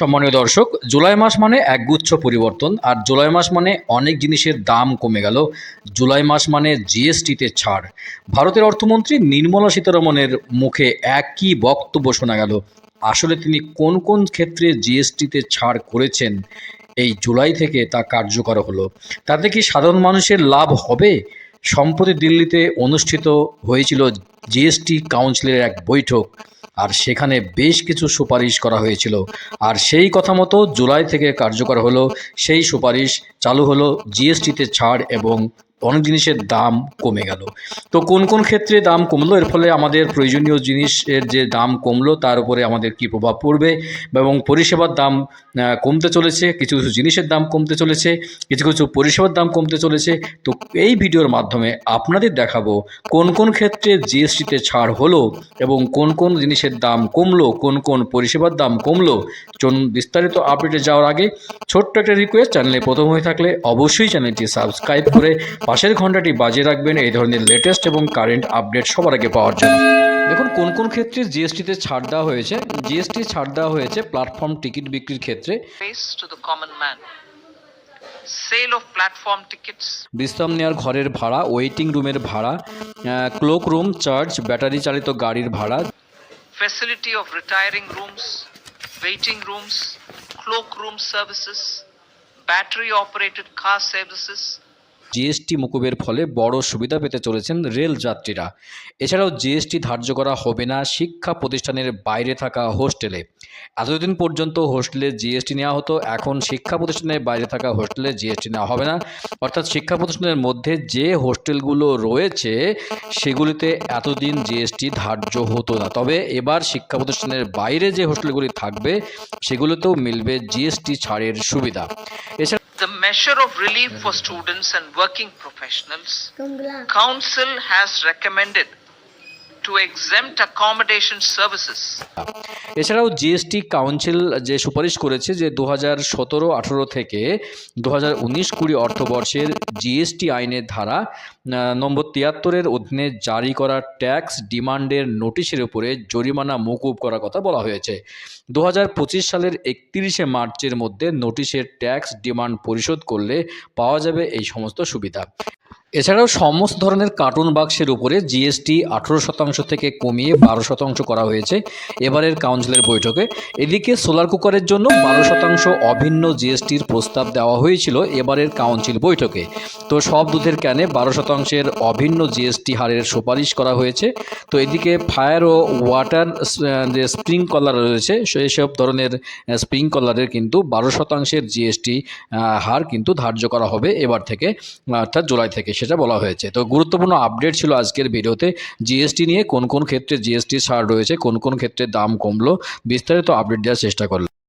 সম্মানীয় দর্শক, জুলাই মাস মানে একগুচ্ছ পরিবর্তন, আর জুলাই মাস মানে অনেক জিনিসের দাম কমে গেল। জুলাই মাস মানে জিএসটিতে ছাড়। ভারতের অর্থমন্ত্রী নির্মলা সীতারমণের মুখে একই বক্তব্য শোনা গেল। আসলে তিনি কোন কোন ক্ষেত্রে জিএসটিতে ছাড় করেছেন, এই জুলাই থেকে তা কার্যকর হলো। তাতে কি সাধারণ মানুষের লাভ হবে? সম্প্রতি দিল্লিতে অনুষ্ঠিত হয়েছিল জিএসটি কাউন্সিলের এক বৈঠক। আর সেখানে বেশ কিছু সুপারিশ করা হয়েছিল। আর সেই কথা মতো জুলাই থেকে কার্যকর হলো, সেই সুপারিশ চালু হলো জিএসটিতে ছাড় এবং অনেক জিনিসের দাম কমে গেল। তো কোন কোন ক্ষেত্রে দাম কমলো? এর ফলে আমাদের প্রয়োজনীয় জিনিসের যে দাম কমলো, তার উপরে আমাদের কী প্রভাব পড়বে এবং পরিষেবার দাম কমতে চলেছে, কিছু কিছু জিনিসের দাম কমতে চলেছে, কিছু কিছু পরিষেবার দাম কমতে চলেছে। তো এই ভিডিওর মাধ্যমে আপনাদের দেখাবো কোন কোন ক্ষেত্রে জিএসটিতে ছাড় হলো এবং কোন কোন জিনিসের দাম কমলো, কোন কোন পরিষেবার দাম কমলো, চলুন বিস্তারিত আপডেটে যাওয়ার আগে ছোট্ট একটা রিকোয়েস্ট চ্যানেলে প্রথম হয়ে থাকলে অবশ্যই চ্যানেলটি সাবস্ক্রাইব করে পাশের ঘন্টাটি বাজিয়ে রাখবেন এই ধরনের লেটেস্ট এবং কারেন্ট আপডেট সবার আগে পাওয়ার জন্য। দেখুন কোন কোন ক্ষেত্রে জিএসটিতে ছাড় দেওয়া হয়েছে? জিএসটি ছাড় দেওয়া হয়েছে প্ল্যাটফর্ম টিকিট বিক্রির ক্ষেত্রে. Sale of platform tickets, বিশ্রাম নেওয়ার ঘরের ভাড়া ওয়েটিং রুমের ভাড়া ক্লোক রুম চার্জ ব্যাটারি চালিত গাড়ির ভাড়া। Facility of retiring retiring waiting waiting cloak room services battery operated car services, GST মুকুবের ফলে বড় সুবিধা পেতে চলেছেন রেল যাত্রীরা। এছাড়াও জিএসটি ধার্য করা হবে না শিক্ষা প্রতিষ্ঠানের বাইরে থাকা হোস্টেলে। এতদিন পর্যন্ত হোস্টেলে জিএসটি নেওয়া হতো, এখন শিক্ষা প্রতিষ্ঠানের বাইরে থাকা হোস্টেলে জিএসটি নেওয়া হবে না। অর্থাৎ শিক্ষা প্রতিষ্ঠানের মধ্যে যে হোস্টেলগুলো রয়েছে, সেগুলিতে এতদিন জিএসটি ধার্য হতো না। তবে এবার শিক্ষা প্রতিষ্ঠানের বাইরে যে হোস্টেলগুলি থাকবে, সেগুলোতেও মিলবে জিএসটি ছাড়ের সুবিধা। এছাড়া measure of relief for students and working professionals. Council has recommended to exempt accommodation services. এছাড়াও জিএসটি কাউন্সিল যে সুপারিশ করেছে যে দু হাজার সতেরো, আঠেরো থেকে দু হাজার উনিশ কুড়ি অর্থবর্ষের জিএসটি আইনের ধারা নম্বর তিয়াত্তরের অধীনে জারি করা ট্যাক্স ডিমান্ডের নোটিশের উপরে জরিমানা মকুব করার কথা বলা হয়েছে দু হাজার পঁচিশ সালের একত্রিশে মার্চের মধ্যে নোটিশের ট্যাক্স ডিমান্ড পরিশোধ করলে পাওয়া যাবে এই সমস্ত সুবিধা এছাড়াও সমস্ত ধরনের কার্টুন বাক্সের উপরে জিএসটি আঠেরো শতাংশ থেকে কমিয়ে বারো শতাংশ করা হয়েছে এবারের কাউন্সিলের বৈঠকে। এদিকে সোলার কুকারের জন্য বারো শতাংশ অভিন্ন জিএসটির প্রস্তাব দেওয়া হয়েছিল এবারের কাউন্সিল বৈঠকে। তো সব দুধের ক্যানে বারো শতাংশের অভিন্ন জিএসটি হারের সুপারিশ করা হয়েছে। তো এদিকে ফায়ার ও ওয়াটার যে স্প্রিং কলার রয়েছে সেই সব ধরনের স্প্রিং কলারের কিন্তু বারো শতাংশের জিএসটি হার কিন্তু ধার্য করা হবে এবার থেকে অর্থাৎ জুলাই থেকে সেটা বলা হয়েছে। তো গুরুত্বপূর্ণ আপডেট ছিল আজকের ভিডিওতে। জিএসটি নিয়ে কোন কোন ক্ষেত্রে জিএসটি ছাড় রয়েছে, কোন কোন ক্ষেত্রে দাম কমলো, বিস্তারিত আপডেট দেওয়ার চেষ্টা করলাম।